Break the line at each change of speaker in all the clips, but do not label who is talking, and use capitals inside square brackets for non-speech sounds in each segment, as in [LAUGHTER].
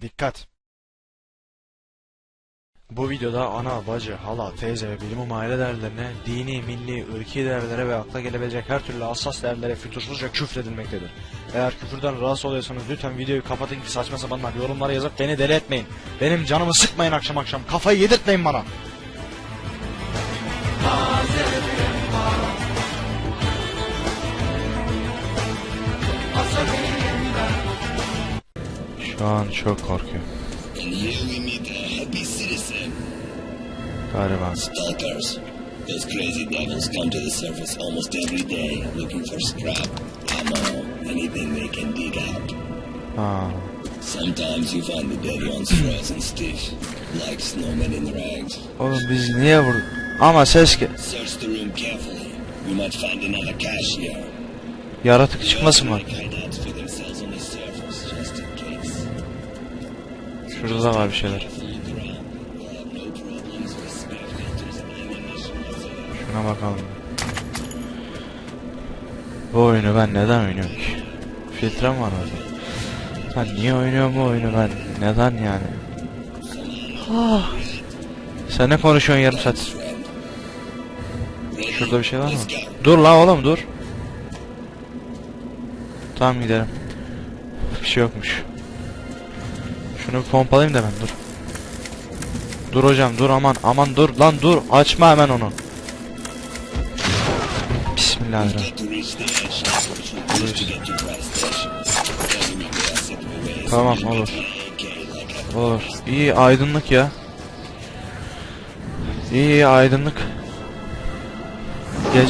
Dikkat! Bu videoda ana, bacı, hala, teyze ve bilim aile değerlerine, dini, milli, ırki değerlere ve akla gelebilecek her türlü hassas değerlere fütursuzca küfredilmektedir. Eğer küfürden rahatsız oluyorsanız lütfen videoyu kapatın ki saçma sapanlar yorumlara yazıp beni deli etmeyin. Benim canımı sıkmayın akşam akşam, kafayı yedirtmeyin bana. Şu an çok
citizen.
Galiba.
Stalkers. Those crazy devils come to the surface almost every day looking for scrap, ammo, anything they can dig out.
Ha.
Sometimes you find the dead ones frozen stiff, like snowmen in rags.
Oğlum biz niye vurduk? Ama ses ge-
Search the room carefully. You might find another cache here.
Yaratık çıkmasın mı? Şurada da var bir şeyler. Şuna bakalım. Bu oyunu ben neden oynuyorum ki? Filtre mi var orada? Ben niye oynuyorum bu oyunu ben? Neden yani? Ah. Sen ne konuşuyorsun yarım saat? Şurada bir şey var mı? Dur la oğlum dur. Tamam gidelim. Bir şey yokmuş. Şunu bir pompalayayım da ben dur. Dur hocam dur aman aman dur lan dur açma hemen onu. Bismillahirrahmanirrahim. Tamam olur. Olur. İyi aydınlık ya. İyi iyi aydınlık. Geç.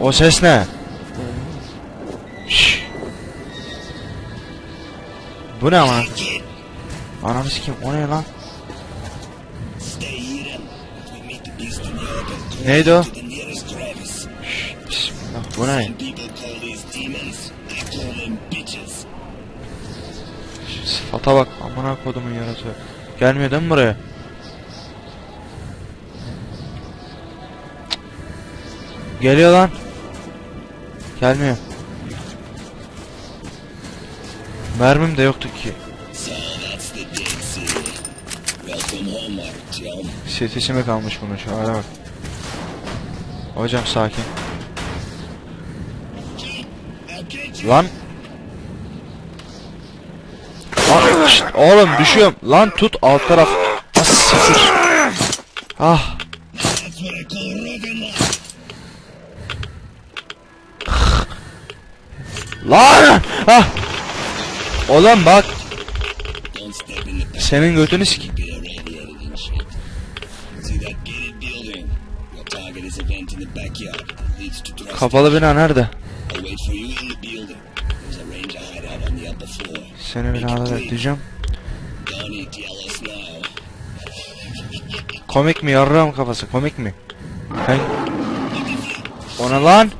O ses ne? Şşş. Bu ne ama? Ananı sikeyim o ne lan? Neydi o? Şşş. Bu ne? Sıfata bak amına kodumun yaratığı. Gelmiyor değil mi buraya? Geliyor lan. Gelmiyor. Mermim de yoktu ki. Sesi mi kalmış bunun şu hale bak. Hocam sakin. Lan. Lan, şşt, oğlum düşüyorum. Lan tut alt taraf. Ah. Ah. Lan! Ah! Oğlum bak senin götünü sik.
The upper floor.
Seni binada bekleyeceğim. Komik mi yarrağım kafası komik mi? Sen... Ona lan!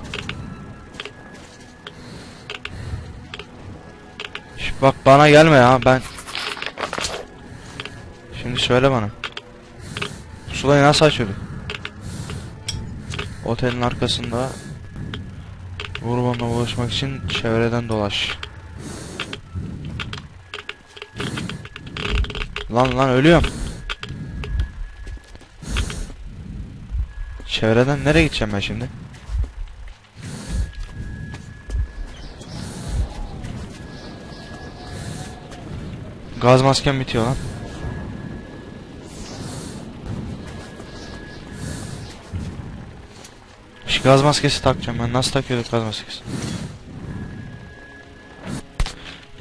Bak bana gelme ya ben... Şimdi söyle bana. Pusulayı nasıl açıyorduk? Otelin arkasında Vurbanla ulaşmak için çevreden dolaş. Lan lan ölüyorum. Çevreden nereye gideceğim ben şimdi? Gaz maskem bitiyor lan. Gaz maskesi takacağım ben. Nasıl takıyorduk gaz maskesi?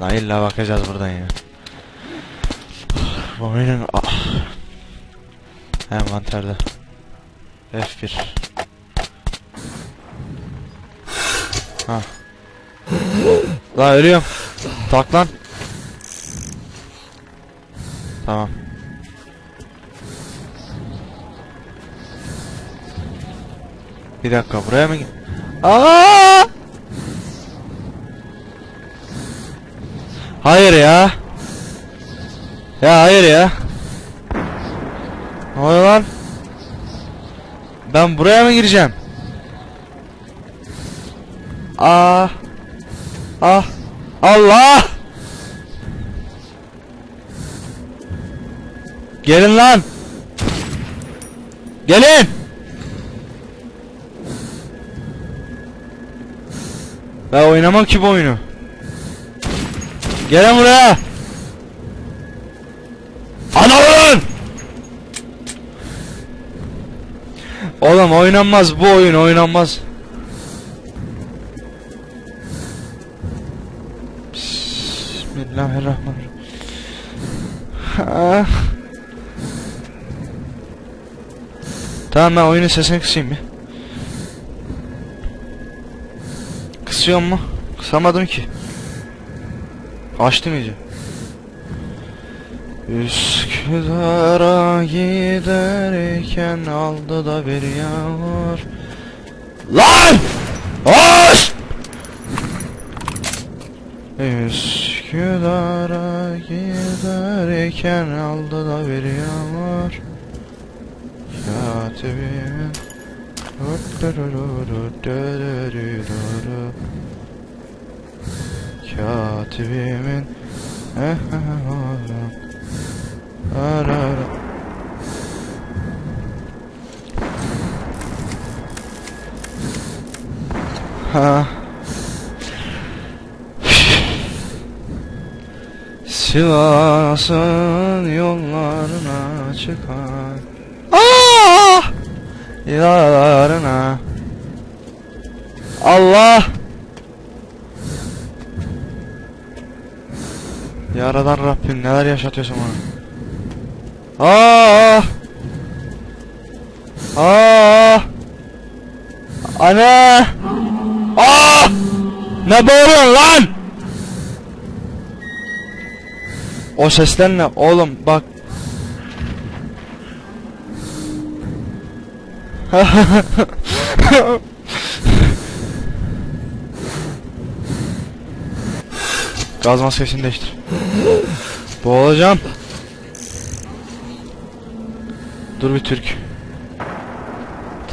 Lan illa bakacağız buradan ya. Bu oyunun... Ah. Envanterde. F1. Ha. La ölüyorum. Tak lan. Tamam. Bir dakika buraya mı? Aa! Hayır ya. Ya hayır ya. Ne oluyor lan? Ben buraya mı gireceğim? Ah. Ah. Allah! Gelin lan. Gelin. Ben oynamam ki bu oyunu. Gelin buraya. Ananın! Oğlum oynanmaz bu oyun oynanmaz. Bismillahirrahmanirrahim. Ah. Tamam ben oyunun sesini kısayım bir. Kısıyor mu? Kısamadım ki. Açtım iyice. Üsküdar'a giderken aldı da bir yağmur. LAN! Hoş! Üsküdar'a giderken aldı da bir yağmur. Katibimin Katibimin Ara ara Ha. Sivas'ın yollarına çıkar. Aa! Yollarına Allah Yaradan Rabbim neler yaşatıyorsun bana Aa! Aa! Anne! Aa! Ne bağırıyorsun lan? O sesler ne? Oğlum bak. [LAUGHS] Gaz maskesini değiştir. [GASPS] Boğulacağım. Dur bir Türk.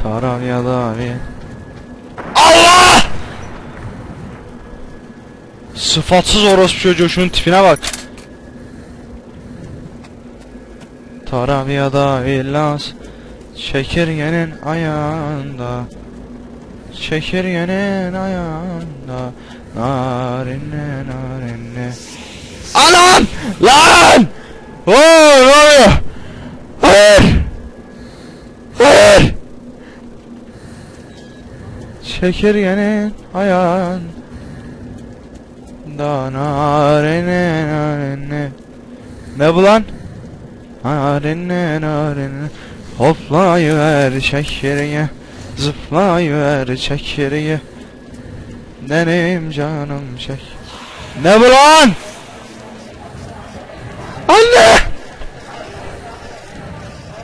Taran ya da bir. Allah! Sıfatsız orospu çocuğu şunun tipine bak. Tarabya'da villas Çekirgenin ayağında Çekirgenin ayağında Narinne narinne Anam! Lan! Oo, ne oluyor? Hayır! Hayır! Çekirgenin ayağında Narinne narinne Ne bu lan? Narinne narinne Hoplayıver çekirge Zıplayıver çekirge Benim canım çek Ne bu lan? Anne!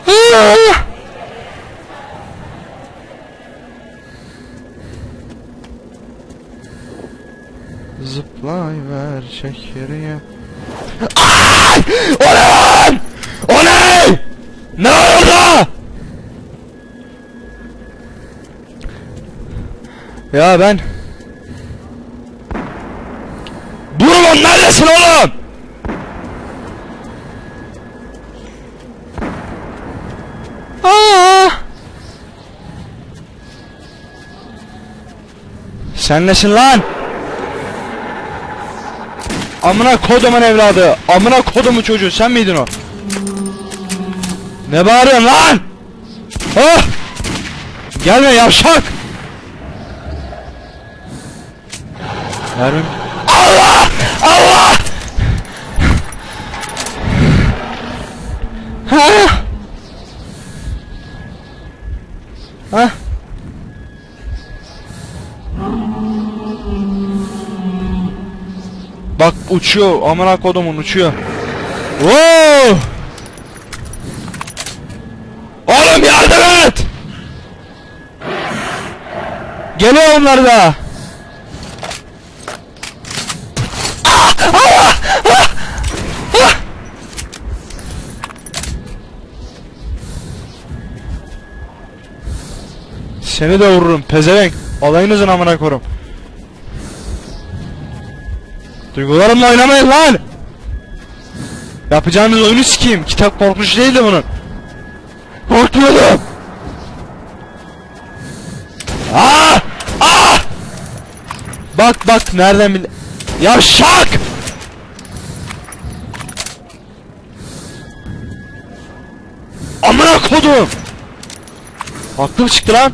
Ah! Çekirge Ay! O ne ne? Orada? Ya ben Durun lan neredesin oğlum? Sen nesin lan? Amına kodumun evladı. Amına kodumun çocuğu sen miydin o? Ne bağırıyorsun lan? Oh! Gelme yavşak! Mermim. Allah! Allah! Uçuyor. Amına kodumun uçuyor. Oo! Oğlum yardım et! Geliyor onlar da. Seni de vururum pezevenk. Alayınızın amına korum. Duygularımla oynamayın lan. Yapacağınız oyunu sikeyim. Kitap korkunç değil de bunun. Korkmuyordum. Aa! Aa! Bak bak nereden bil... Yavşak! Amına kodum! Aklım çıktı lan.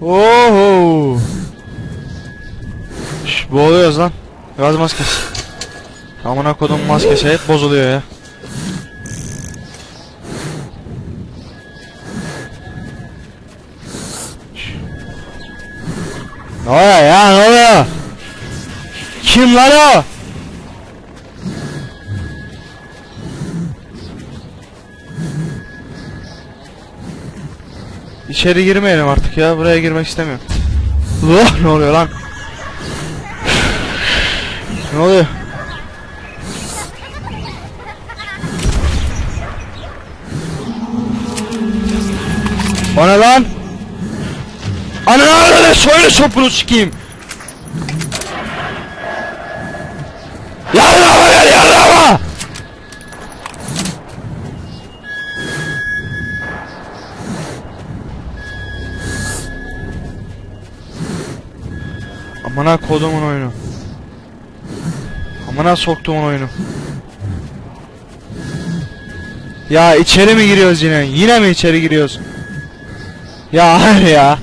Oho. Şş, boğuluyoruz lan. Gaz maskesi. Amına kodum maskesi hep bozuluyor ya. Ne oluyor ya ne oluyor? Kim lan o? İçeri girmeyelim artık ya. Buraya girmek istemiyorum. Oh ne oluyor lan? ne oluyor? O ne lan? Ana ne söyle sopunu sikeyim. Amına kodumun oyunu. Amına soktuğumun oyunu. Ya içeri mi giriyoruz yine? Yine mi içeri giriyoruz? Ya hayır ya.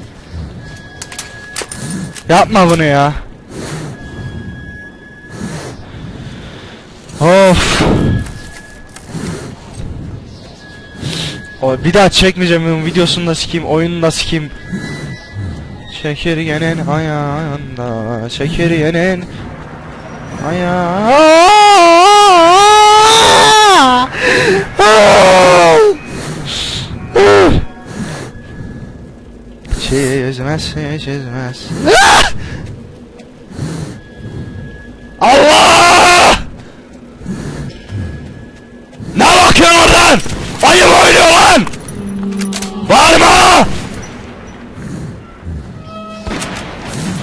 Yapma bunu ya. Of. O bir daha çekmeyeceğim videosunu da sikeyim, oyununu da sikeyim. Çekirgenin ayağında, çekirgenin ayağı. Çizmez, çizmez.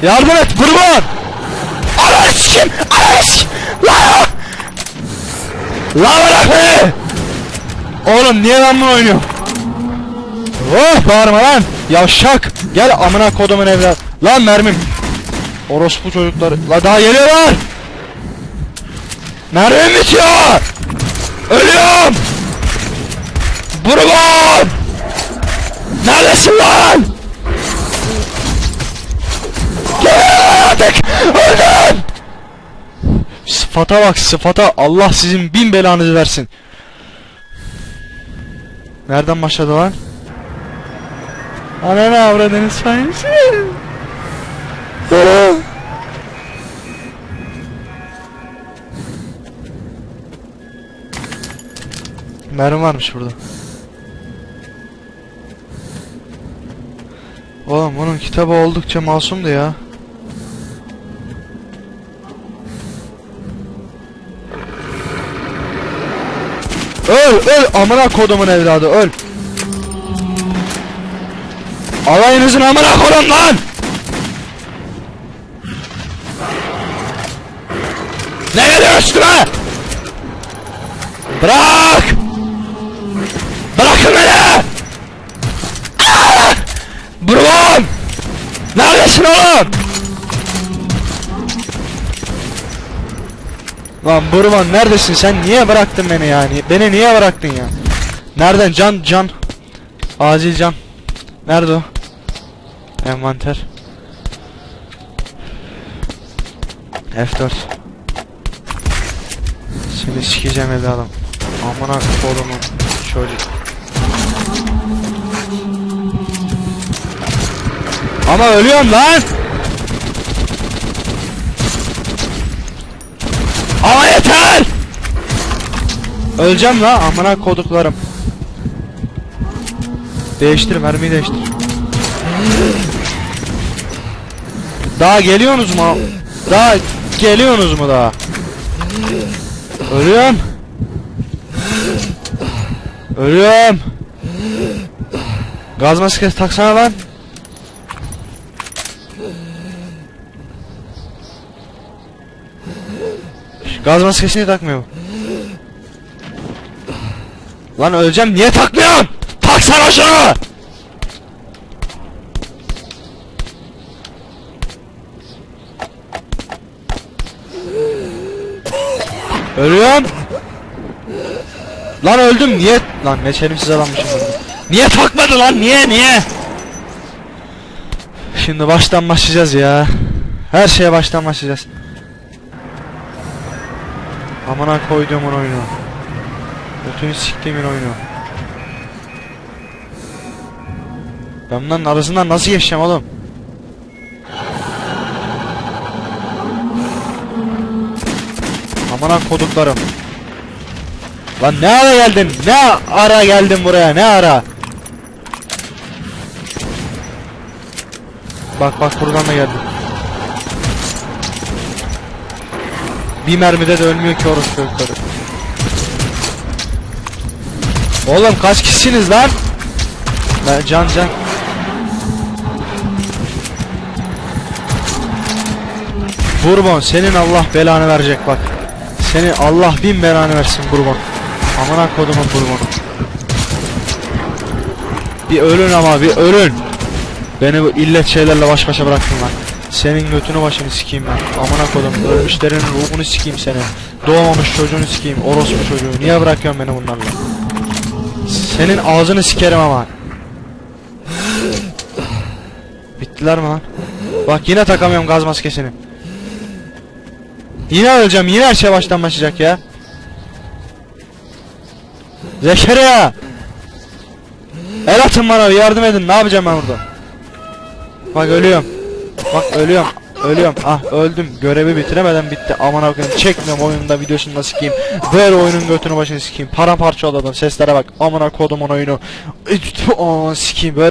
Yardım et, kurban! Ananı sikim! Ananı sikim! Lan! Lan bırak beni! Oğlum niye ben bunu oynuyorum? Oh bağırma lan! Yavşak! Gel amına kodumun evlat! Lan mermim! Orospu çocukları! La daha geliyorlar! Mermim bitiyor! Sıfata bak sıfata Allah sizin bin belanızı versin. Nereden başladı lan? Ananı avradını sayesinde. Mermi varmış burada. Oğlum bunun kitabı oldukça masumdu ya. Öl öl amına kodumun evladı öl. Alayınızın amına kodum lan. Ne geliyor üstüme? Bırak! Bırakın beni! Ah! Burun! Neredesin oğlum? Lan Burman neredesin sen? Niye bıraktın beni yani? Beni niye bıraktın ya? Nereden? Can can. Acil can. Nerede o? Envanter. F4 Seni sikeceğim evladım. Amına kolumun çocuk Ama ölüyorum lan Ama yeter! Öleceğim la amına koduklarım. Değiştir mermiyi değiştir. Daha geliyorsunuz mu? Daha geliyorsunuz mu daha? Ölüyorum. Ölüyorum. Gaz maskesi taksana lan. Şu Gaz maskesini takmıyor. Lan öleceğim niye takmıyorsun? Taksana şunu! Ölüyorum. Lan öldüm niye? Lan ne çelimsiz adammışım. Niye takmadı lan niye niye? Şimdi baştan başlayacağız ya. Her şeye baştan başlayacağız. Amına koyduğumun oyunu. Götünü siktiğimin oyunu. Ben bunların arasından nasıl geçeceğim oğlum? Amına koduklarım. Lan ne ara geldin? Ne ara geldin buraya? Ne ara? Bak bak buradan da geldi. Bir mermide de ölmüyor ki orası çocukları. Oğlum kaç kişisiniz lan? Ben can can. Bourbon senin Allah belanı verecek bak. Seni Allah bin belanı versin Bourbon. Amına kodumun Bourbon'u. Bir ölün ama bir ölün. Beni bu illet şeylerle baş başa bıraktın lan. Senin götünü başını sikeyim ben. Amına kodum. Ölmüşlerin ruhunu sikeyim seni. Doğmamış çocuğunu sikeyim. Orospu çocuğu. Niye bırakıyorsun beni bunlarla? Senin ağzını sikerim ama. Bittiler mi lan? Bak yine takamıyorum gaz maskesini. Yine öleceğim. Yine her şey baştan başlayacak ya. Zekeriya! El atın bana yardım edin. Ne yapacağım ben burada? Bak ölüyorum. Bak ölüyorum. Ölüyorum. Ah öldüm. Görevi bitiremeden bitti. Aman akım çekmiyorum oyunda videosunu da sikeyim. Ver oyunun götünü başını sikeyim. Paramparça oldu adam. Seslere bak. Amına kodumun oyunu. Aman sikeyim. Böyle